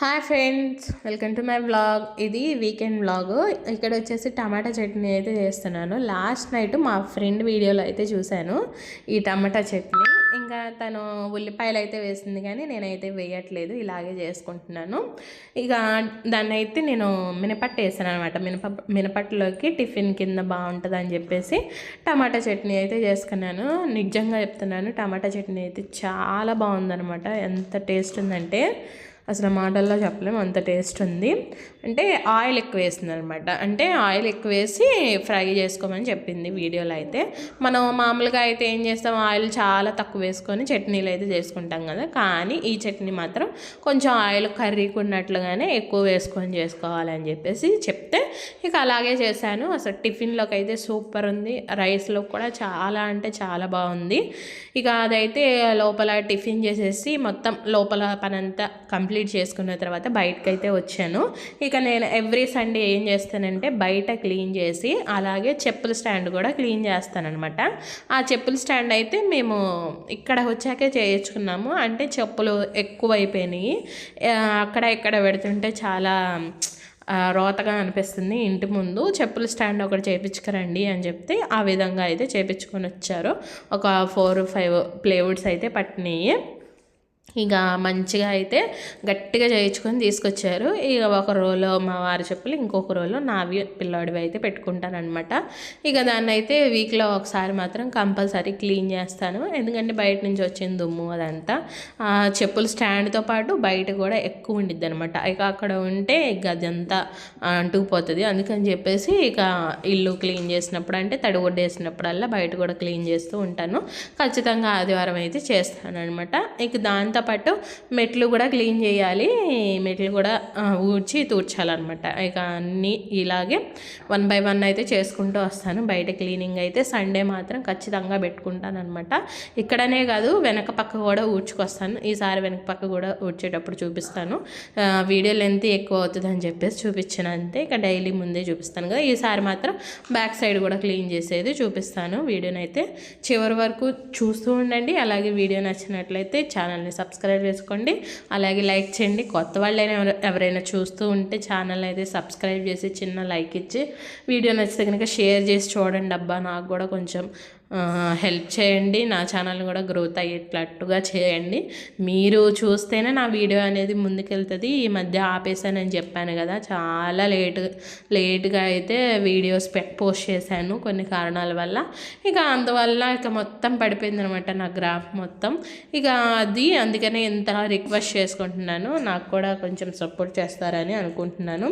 Hi friends welcome to my vlog. ఇది weekend vlog. ఇక్కడ వచ్చేసి టమాటా చట్నీ అయితే చేస్తున్నాను. లాస్ట్ నైట్ మా ఫ్రెండ్ వీడియోలో అయితే చూశాను ఈ టమాటా చట్నీ. ఇంకా తను ఉల్లిపాయలు అయితే వేసింది కానీ నేనైతే వేయట్లేదు ఇలాగే చేసుకుంటున్నాను. ఇక దాన్ని అయితే నేను మినపట్టు వేసాను అనమాట మినప మినపట్టులోకి టిఫిన్ కింద బాగుంటుంది అని చెప్పేసి టమాటా చట్నీ అయితే చేసుకున్నాను. నిజంగా చెప్తున్నాను టమాటా చట్నీ అయితే చాలా బాగుందనమాట ఎంత టేస్ట్ ఉందంటే అసలు మాటల్లో చెప్పలేము అంత టేస్ట్ ఉంది. అంటే ఆయిల్ ఎక్కువ వేసింది అనమాట అంటే ఆయిల్ ఎక్కువ వేసి ఫ్రై చేసుకోమని చెప్పింది వీడియోలో అయితే. మనం మామూలుగా అయితే ఏం చేస్తాం ఆయిల్ చాలా తక్కువ వేసుకొని చట్నీలు అయితే చేసుకుంటాం కదా. కానీ ఈ చట్నీ మాత్రం కొంచెం ఆయిల్ కర్రీకి ఉన్నట్లుగానే ఎక్కువ వేసుకొని చేసుకోవాలని చెప్పేసి చెప్తే ఇక అలాగే చేశాను. అసలు టిఫిన్లోకి అయితే సూపర్ ఉంది. రైస్లో కూడా చాలా అంటే చాలా బాగుంది. ఇక అదైతే లోపల టిఫిన్ చేసేసి మొత్తం లోపల పనంతా కంప్లీట్ కంప్లీట్ చేసుకున్న తర్వాత బయటకు అయితే వచ్చాను. ఇక నేను ఎవ్రీ సండే ఏం చేస్తానంటే బయట క్లీన్ చేసి అలాగే చెప్పుల స్టాండ్ కూడా క్లీన్ చేస్తానమాట ఆ చెప్పుల స్టాండ్ అయితే మేము ఇక్కడ వచ్చాకే చేయించుకున్నాము. అంటే చెప్పులు ఎక్కువ అయిపోయినాయి అక్కడ ఇక్కడ పెడుతుంటే చాలా రోతగా అనిపిస్తుంది ఇంటి ముందు. చెప్పుల స్టాండ్ ఒకటి చేయించుకురండి అని చెప్తే ఆ విధంగా అయితే చేయించుకొని వచ్చారు. ఒక ఫోర్ ఫైవ్ ప్లేవుడ్స్ అయితే పట్టినాయి. ఇక మంచిగా అయితే గట్టిగా చేయించుకొని తీసుకొచ్చారు. ఇక ఒక రోలో మా వారి చెప్పులు ఇంకొక రోలో నావి పిల్లాడివి అయితే పెట్టుకుంటానమాట ఇక దాన్ని అయితే వీక్లో ఒకసారి మాత్రం కంపల్సరీ క్లీన్ చేస్తాను. ఎందుకంటే బయట నుంచి వచ్చిన దుమ్ము అదంతా. చెప్పులు స్టాండ్తో పాటు బయట కూడా ఎక్కువ ఉండిద్ది అనమాట ఇక అక్కడ ఉంటే ఇక అదంతా అంటుకుపోతుంది. అందుకని చెప్పేసి ఇక ఇల్లు క్లీన్ చేసినప్పుడు అంటే తడిగొడ్డ వేసినప్పుడల్లా బయట కూడా క్లీన్ చేస్తూ ఉంటాను. ఖచ్చితంగా ఆదివారం అయితే చేస్తాను అనమాట ఇక దాని పాటు మెట్లు కూడా క్లీన్ చేయాలి. మెట్లు కూడా ఊడ్చి తూర్చాలన్నమాట ఇక అన్నీ ఇలాగే వన్ బై వన్ అయితే చేసుకుంటూ వస్తాను. బయట క్లీనింగ్ అయితే సండే మాత్రం ఖచ్చితంగా పెట్టుకుంటాను అనమాట ఇక్కడనే కాదు వెనక పక్క కూడా ఊడ్చుకొస్తాను. ఈసారి వెనక పక్క కూడా ఊడ్చేటప్పుడు చూపిస్తాను. వీడియో లెంత్ ఎక్కువ అవుతుంది అని చెప్పేసి చూపించిన అంతే. ఇక డైలీ ముందే చూపిస్తాను కదా. ఈసారి మాత్రం బ్యాక్ సైడ్ కూడా క్లీన్ చేసేది చూపిస్తాను. వీడియోనైతే చివరి వరకు చూస్తూ ఉండండి. అలాగే వీడియో నచ్చినట్లయితే ఛానల్ని సబ్స్క్రైబ్ చేసుకోండి. అలాగే లైక్ చేయండి. కొత్త వాళ్ళైనా ఎవరైనా చూస్తూ ఉంటే ఛానల్ అయితే సబ్స్క్రైబ్ చేసి చిన్న లైక్ ఇచ్చి వీడియో నచ్చితే కనుక షేర్ చేసి చూడండి అబ్బా నాకు కూడా కొంచెం హెల్ప్ చేయండి. నా ఛానల్ కూడా గ్రోత్ అయ్యేటట్టుగా చేయండి. మీరు చూస్తేనే నా వీడియో అనేది ముందుకెళ్తుంది. ఈ మధ్య ఆపేసానని చెప్పాను కదా. చాలా లేట్ లేట్గా అయితే వీడియోస్ పోస్ట్ చేశాను కొన్ని కారణాల వల్ల. ఇక అందువల్ల ఇక మొత్తం పడిపోయింది అనమాట నా గ్రాఫ్ మొత్తం. ఇక అది అందుకనే ఇంత రిక్వెస్ట్ చేసుకుంటున్నాను. నాకు కూడా కొంచెం సపోర్ట్ చేస్తారని అనుకుంటున్నాను.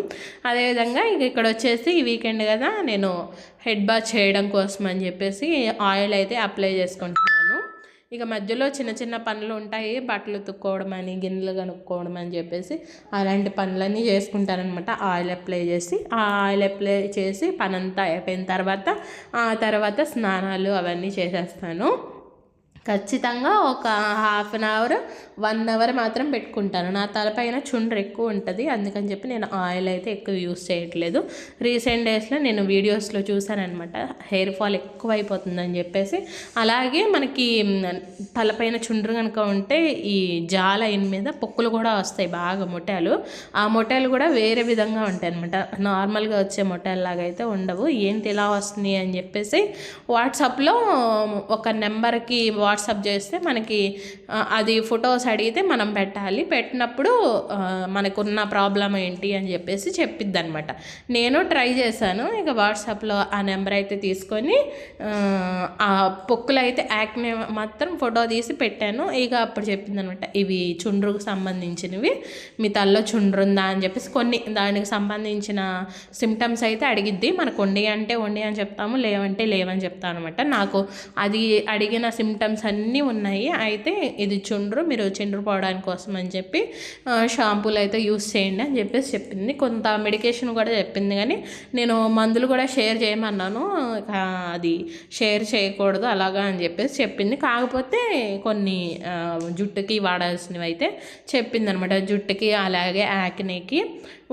అదేవిధంగా ఇక ఇక్కడ వచ్చేసి ఈ వీకెండ్ కదా. నేను హెడ్ బాత్ చేయడం కోసం అని చెప్పేసి ఆయిల్ అయితే అప్లై చేసుకుంటున్నాను. ఇక మధ్యలో చిన్న చిన్న పనులు ఉంటాయి. బట్టలు ఉతుక్కోవడం అని గిన్నెలు కనుక్కోవడం అని చెప్పేసి అలాంటి పనులన్నీ చేసుకుంటారనమాట ఆయిల్ అప్లై చేసి ఆ ఆయిల్ అప్లై చేసి పనంతా అయిపోయిన తర్వాత ఆ తర్వాత స్నానాలు అవన్నీ చేసేస్తాను. ఖచ్చితంగా ఒక half an hour one hour మాత్రం పెట్టుకుంటాను. నా తలపైన చుండ్రు ఎక్కువ ఉంటుంది. అందుకని చెప్పి నేను ఆయిల్ అయితే ఎక్కువ యూస్ చేయట్లేదు. రీసెంట్ డేస్లో నేను వీడియోస్లో చూశానమాట హెయిర్ ఫాల్ ఎక్కువ అయిపోతుందని చెప్పేసి. అలాగే మనకి తలపైన చుండ్రు కనుక ఉంటే ఈ జాల ఇన్ మీద పొక్కులు కూడా వస్తాయి బాగా మొటాలు. ఆ మొటాలు కూడా వేరే విధంగా ఉంటాయి అనమాట నార్మల్గా వచ్చే మొటాల్లాగా అయితే ఉండవు. ఏంటి ఇలా వస్తుంది అని చెప్పేసి వాట్సాప్లో ఒక నెంబర్కి వాట్సాప్ చేస్తే మనకి అది ఫొటోస్ అడిగితే మనం పెట్టాలి. పెట్టినప్పుడు మనకున్న ప్రాబ్లం ఏంటి అని చెప్పేసి చెప్పిద్ది అనమాట నేను ట్రై చేశాను. ఇక వాట్సాప్లో ఆ నెంబర్ అయితే తీసుకొని ఆ పొక్కులు అయితే యాక్నే మాత్రం ఫోటో తీసి పెట్టాను. ఇక అప్పుడు చెప్పింది అనమాట ఇవి చుండ్రుకు సంబంధించినవి మీ తల్లో చుండ్రు ఉందా అని చెప్పేసి కొన్ని దానికి సంబంధించిన సిమ్టమ్స్ అయితే అడిగిద్ది. మనకు వండి అంటే వండి అని చెప్తాము లేవంటే లేవని చెప్తాను అనమాట నాకు అది అడిగిన సిమ్టమ్స్ ఐటమ్స్ అన్నీ ఉన్నాయి. అయితే ఇది చుండ్రు మీరు చుండ్రు పోవడానికి కోసం అని చెప్పి షాంపూలు అయితే యూస్ చేయండి అని చెప్పేసి చెప్పింది. కొంత మెడికేషన్ కూడా చెప్పింది. కానీ నేను మందులు కూడా షేర్ చేయమన్నాను. అది షేర్ చేయకూడదు అలాగా అని చెప్పేసి చెప్పింది. కాకపోతే కొన్ని జుట్టుకి వాడాల్సినవి అయితే చెప్పింది అనమాట జుట్టుకి అలాగే యాక్నేకి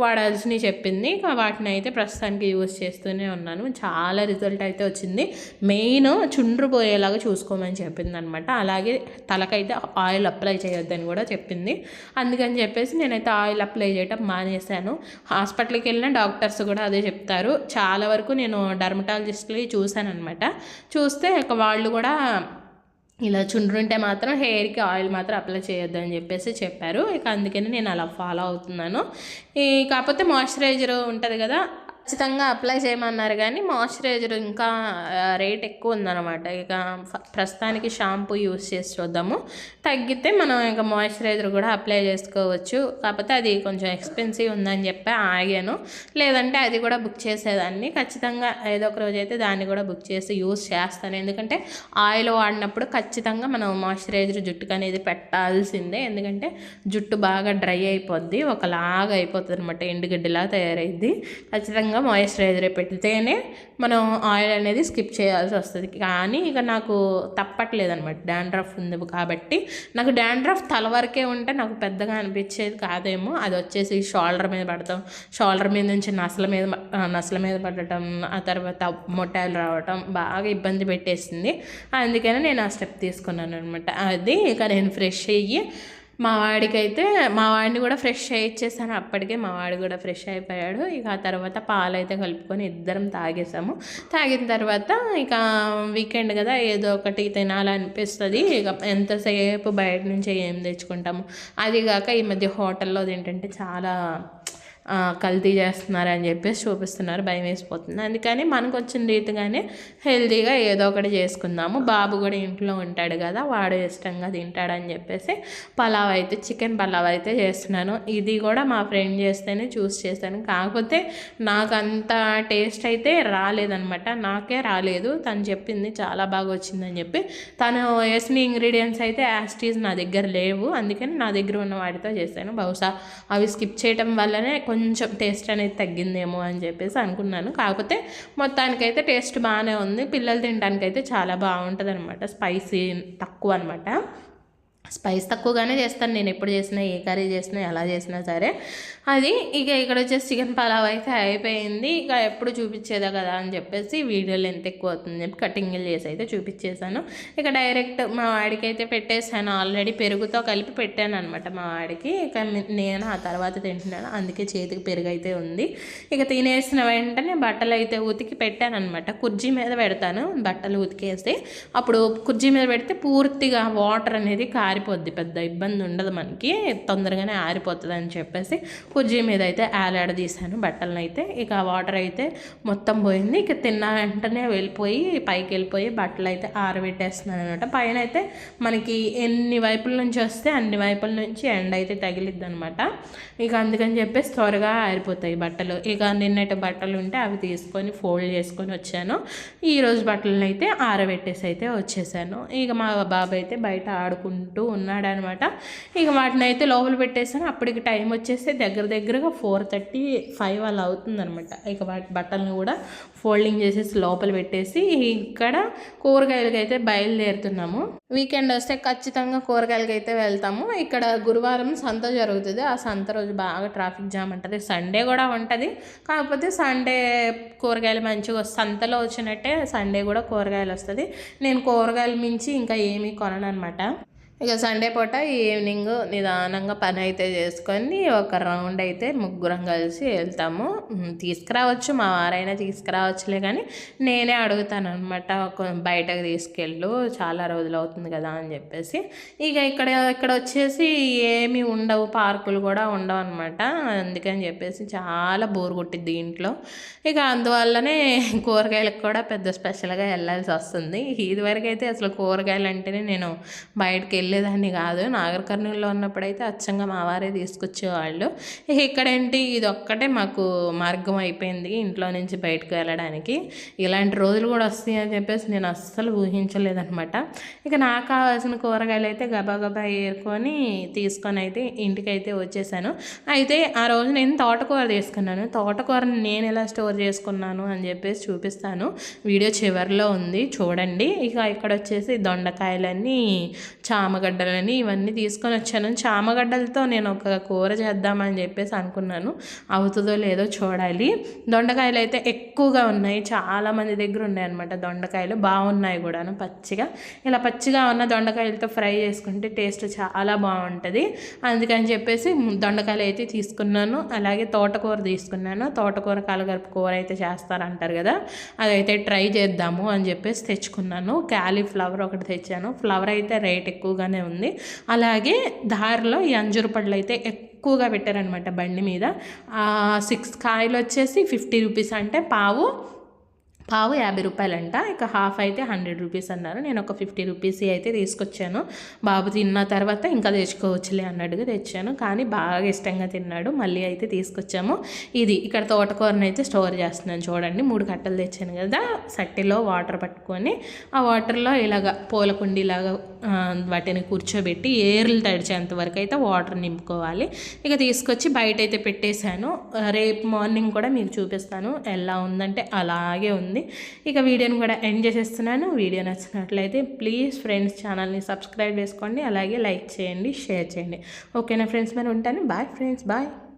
వాడాల్సినవి చెప్పింది. వాటిని అయితే ప్రస్తుతానికి యూజ్ చేస్తూనే ఉన్నాను. చాలా రిజల్ట్ అయితే వచ్చింది. మెయిన్ చుండ్రు పోయేలాగా చూసుకోమని చెప్పింది అనమాట అలాగే తలకైతే ఆయిల్ అప్లై చేయొద్దని కూడా చెప్పింది. అందుకని చెప్పేసి నేనైతే ఆయిల్ అప్లై చేయటం మానేశాను. హాస్పిటల్కి వెళ్ళిన డాక్టర్స్ కూడా అదే చెప్తారు. చాలా వరకు నేను డర్మటాలజిస్ట్ని చూశాను అనమాట చూస్తే ఒక వాళ్ళు కూడా ఇలా చుండ్రుంటే మాత్రం హెయిర్కి ఆయిల్ మాత్రం అప్లై చేయొద్దు అని చెప్పేసి చెప్పారు. ఇక అందుకని నేను అలా ఫాలో అవుతున్నాను. ఈ కాకపోతే మాయిశ్చరైజర్ ఉంటుంది కదా ఖచ్చితంగా అప్లై చేయమన్నారు కానీ మాయిశ్చరైజర్ ఇంకా రేట్ ఎక్కువ ఉందన్నమాట. ఇక ప్రస్తుతానికి షాంపూ యూస్ చేసి చూద్దాము. తగ్గితే మనం ఇంకా మాయిశ్చరైజర్ కూడా అప్లై చేసుకోవచ్చు. కాకపోతే అది కొంచెం ఎక్స్పెన్సివ్ ఉందని చెప్పి ఆగాను. లేదంటే అది కూడా బుక్ చేసేదాన్ని. ఖచ్చితంగా ఏదో ఒక రోజు అయితే దాన్ని కూడా బుక్ చేసి యూస్ చేస్తాను. ఎందుకంటే ఆయిల్ వాడినప్పుడు ఖచ్చితంగా మనం మాయిశ్చరైజర్ జుట్టుకు అనేది పెట్టాల్సిందే. ఎందుకంటే జుట్టు బాగా డ్రై అయిపోద్ది. ఒకలాగా అయిపోతుంది అనమాట ఎండుగడ్డిలా తయారైద్ది. ఖచ్చితంగా మాయిశ్చరైజర్ పెడితేనే మనం ఆయిల్ అనేది స్కిప్ చేయాల్సి వస్తుంది. కానీ ఇక నాకు తప్పట్లేదు అనమాట డాండ్రఫ్ ఉంది కాబట్టి నాకు డాండ్రఫ్ తల వరకే ఉంటే నాకు పెద్దగా అనిపించేది కాదేమో. అది వచ్చేసి షోల్డర్ మీద పడతాం. షోల్డర్ మీద నుంచి నసల మీద నసల మీద పడటం ఆ తర్వాత మొట్టాలు రావటం బాగా ఇబ్బంది పెట్టేసింది. అందుకని నేను ఆ స్టెప్ తీసుకున్నాను అనమాట అది ఇక నేను ఫ్రెష్ అయ్యి మా వాడికైతే మా వాడిని కూడా ఫ్రెష్ ఇచ్చేసాను అప్పటికే మా వాడు కూడా ఫ్రెష్ అయిపోయాడు. ఇక ఆ తర్వాత పాలైతే కలుపుకొని ఇద్దరం తాగేసాము. తాగిన తర్వాత ఇక వీకెండ్ కదా ఏదో ఒకటి తినాలనిపిస్తుంది. ఇక ఎంతసేపు బయట నుంచి ఏం తెచ్చుకుంటాము? అది కాక ఈ మధ్య హోటల్లో ఏంటంటే చాలా కల్తీ కల్తీ చేస్తున్నారని చెప్పేసి చూపిస్తున్నారు. భయం వేసిపోతుంది. అందుకని మనకు వచ్చిన రీతిగానే హెల్తీగా ఏదో ఒకటి చేసుకుందాము. బాబు కూడా ఇంట్లో ఉంటాడు కదా వాడు ఇష్టంగా తింటాడని చెప్పేసి పలావ్ అయితే చికెన్ పలావ్ అయితే చేస్తున్నాను. ఇది కూడా మా ఫ్రెండ్ చేస్తేనే చూస్ చేశాను కాకపోతే నాకు అంత టేస్ట్ అయితే రాలేదనమాట. నాకే రాలేదు. తను చెప్పింది చాలా బాగా వచ్చిందని చెప్పి. తను వేసిన ఇంగ్రీడియంట్స్ అయితే యాస్టీస్ నా దగ్గర లేవు. అందుకని నా దగ్గర ఉన్న వాటితో చేశాను బహుశా అవి స్కిప్ చేయటం వల్లనే కొంచెం కొంచెం టేస్ట్ అనేది తగ్గిందేమో అని చెప్పేసి అనుకున్నాను. కాకపోతే మొత్తానికైతే టేస్ట్ బాగానే ఉంది. పిల్లలు తినడానికైతే చాలా బాగుంటుంది అనమాట స్పైసీ తక్కువ అనమాట స్పైస్ తక్కువగానే చేస్తాను. నేను ఎప్పుడు చేసినా ఏ కర్రీ చేసినా ఎలా చేసినా సరే. అది ఇక ఇక్కడ వచ్చేసి చికెన్ పలావ్ అయితే అయిపోయింది. ఇక ఎప్పుడు చూపించేదా కదా అని చెప్పేసి వీడియోలు ఎంత ఎక్కువ అవుతుంది చెప్పి కటింగ్లు చేసి అయితే చూపించేశాను. ఇక డైరెక్ట్ మా వాడికి అయితే పెట్టేశాను. ఆల్రెడీ పెరుగుతో కలిపి పెట్టాను అనమాట మా వాడికి. ఇక నేను ఆ తర్వాత తింటున్నాను. అందుకే చేతికి పెరుగు అయితే ఉంది. ఇక తినేసిన వెంటనే బట్టలు అయితే ఉతికి పెట్టాను అనమాట కుర్జీ మీద పెడతాను బట్టలు ఉతికేసి అప్పుడు కుర్జీ మీద పెడితే పూర్తిగా వాటర్ అనేది ఆరిపోద్ది పెద్ద ఇబ్బంది ఉండదు మనకి. తొందరగానే ఆరిపోతుంది అని చెప్పేసి కుర్జీ మీద అయితే ఆలాడదీశాను బట్టలను అయితే ఇక వాటర్ అయితే మొత్తం పోయింది. ఇక తిన్న వెంటనే వెళ్ళిపోయి పైకి వెళ్ళిపోయి బట్టలు అయితే ఆరబెట్టేస్తున్నాను అనమాట పైన అయితే మనకి ఎన్ని వైపుల నుంచి వస్తే అన్ని వైపుల నుంచి ఎండ అయితే తగిలిద్ది అనమాట ఇక అందుకని చెప్పేసి త్వరగా ఆరిపోతాయి బట్టలు. ఇక నిన్నటి బట్టలు ఉంటే అవి తీసుకొని ఫోల్డ్ చేసుకొని వచ్చాను. ఈరోజు బట్టలను అయితే ఆరబెట్టేసి అయితే వచ్చేసాను. ఇక మా బాబు అయితే బయట ఆడుకుంటూ ఉన్నాడనమాట. ఇక వాటిని అయితే లోపల పెట్టేసాను అప్పటికి టైం వచ్చేసి దగ్గర దగ్గరగా ఫోర్ థర్టీ ఫైవ్ అలా అవుతుందనమాట. ఇక వాటి బట్టలను కూడా ఫోల్డింగ్ చేసేసి లోపల పెట్టేసి ఇక్కడ కూరగాయలకి అయితే బయలుదేరుతున్నాము. వీకెండ్ వస్తే ఖచ్చితంగా కూరగాయలకి అయితే వెళ్తాము. ఇక్కడ గురువారం సంత జరుగుతుంది. ఆ సంత రోజు బాగా ట్రాఫిక్ జామ్ ఉంటుంది సండే కూడా ఉంటుంది. కాకపోతే సండే కూరగాయలు మంచిగా సంతలో వచ్చినట్టే సండే కూడా కూరగాయలు వస్తుంది. నేను కూరగాయలు మించి ఇంకా ఏమీ కొనను అనమాట ఇక సండే పూట ఈవినింగ్ నిదానంగా పని అయితే చేసుకొని ఒక రౌండ్ అయితే ముగ్గురం కలిసి వెళ్తాము. తీసుకురావచ్చు మా వారైనా తీసుకురావచ్చులే కానీ నేనే అడుగుతాను అనమాట బయటకు తీసుకెళ్ళు చాలా రోజులు అవుతుంది కదా అని చెప్పేసి. ఇక ఇక్కడ ఇక్కడ వచ్చేసి ఏమి ఉండవు పార్కులు కూడా ఉండవు అనమాట అందుకని చెప్పేసి చాలా బోర్ కొట్టిద్ది ఇంట్లో. ఇక అందువల్లనే కూరగాయలకు కూడా పెద్ద స్పెషల్గా వెళ్ళాల్సి వస్తుంది. ఇదివరకు అయితే అసలు కూరగాయలు అంటేనే నేను బయటకు వెళ్ళేదాన్ని కాదు. నాగర్ కర్నూలులో ఉన్నప్పుడైతే అచ్చంగా మా వారే తీసుకొచ్చేవాళ్ళు. ఇక ఇక్కడేంటి? ఇది ఒక్కటే మాకు మార్గం అయిపోయింది ఇంట్లో నుంచి బయటకు వెళ్ళడానికి. ఇలాంటి రోజులు కూడా వస్తాయి అని చెప్పేసి నేను అస్సలు ఊహించలేదనమాట ఇక నాకు కావాల్సిన కూరగాయలు అయితే గబాగబా ఏరుకొని తీసుకొని అయితే ఇంటికి అయితే వచ్చేసాను. అయితే ఆ రోజు నేను తోటకూర తీసుకున్నాను. తోటకూరని నేను ఎలా స్టోర్ చేసుకున్నాను అని చెప్పేసి చూపిస్తాను. వీడియో చివరిలో ఉంది. చూడండి. ఇక ఇక్కడ వచ్చేసి దొండకాయలన్నీ చామ చామగడ్డలని ఇవన్నీ తీసుకొని వచ్చాను. చామగడ్డలతో నేను ఒక కూర చేద్దామని చెప్పేసి అనుకున్నాను. అవుతుందో లేదో చూడాలి. దొండకాయలు అయితే ఎక్కువగా ఉన్నాయి. చాలా మంది దగ్గర ఉన్నాయి అనమాట దొండకాయలు. బాగున్నాయి కూడాను పచ్చిగా. ఇలా పచ్చిగా ఉన్న దొండకాయలతో ఫ్రై చేసుకుంటే టేస్ట్ చాలా బాగుంటుంది. అందుకని చెప్పేసి దొండకాయలు అయితే తీసుకున్నాను. అలాగే తోటకూర తీసుకున్నాను. తోటకూర కలగలుపు కూర అయితే చేస్తారంటారు కదా. అదైతే ట్రై చేద్దాము అని చెప్పేసి తెచ్చుకున్నాను. క్యాలీఫ్లవర్ ఒకటి తెచ్చాను. ఫ్లవర్ అయితే రేట్ ఎక్కువగా బాగానే ఉంది. అలాగే దారిలో ఈ అంజూరు పళ్ళు అయితే ఎక్కువగా పెట్టారనమాట బండి మీద. సిక్స్ కాయలు వచ్చేసి ఫిఫ్టీ రూపీస్ అంటే పావు పావు యాభై రూపాయలంట. ఇక హాఫ్ అయితే హండ్రెడ్ రూపీస్ అన్నారు. నేను ఒక ఫిఫ్టీ రూపీస్ అయితే తీసుకొచ్చాను. బాబు తిన్న తర్వాత ఇంకా తెచ్చుకోవచ్చులే అన్నట్టుగా తెచ్చాను. కానీ బాగా ఇష్టంగా తిన్నాడు. మళ్ళీ అయితే తీసుకొచ్చాము. ఇది ఇక్కడ తోటకూరని అయితే స్టోర్ చేస్తున్నాను చూడండి. మూడు కట్టలు తెచ్చాను కదా. సట్టిలో వాటర్ పట్టుకొని. ఆ వాటర్లో ఇలాగ పూలకుండీలాగా వాటిని కూర్చోబెట్టి ఏర్లు తడిచేంత వరకు అయితే వాటర్ నింపుకోవాలి. ఇక తీసుకొచ్చి బయట అయితే పెట్టేశాను రేపు మార్నింగ్ కూడా మీకు చూపిస్తాను ఎలా ఉందంటే అలాగే ఉంది. ఇక వీడియోని కూడా ఎండ్ చేసేస్తున్నాను. వీడియో నచ్చినట్లయితే ప్లీజ్ ఫ్రెండ్స్ ఛానల్ని సబ్స్క్రైబ్ చేసుకోండి. అలాగే లైక్ చేయండి షేర్ చేయండి. ఓకేనా ఫ్రెండ్స్ మరి ఉంటాను. Bye friends bye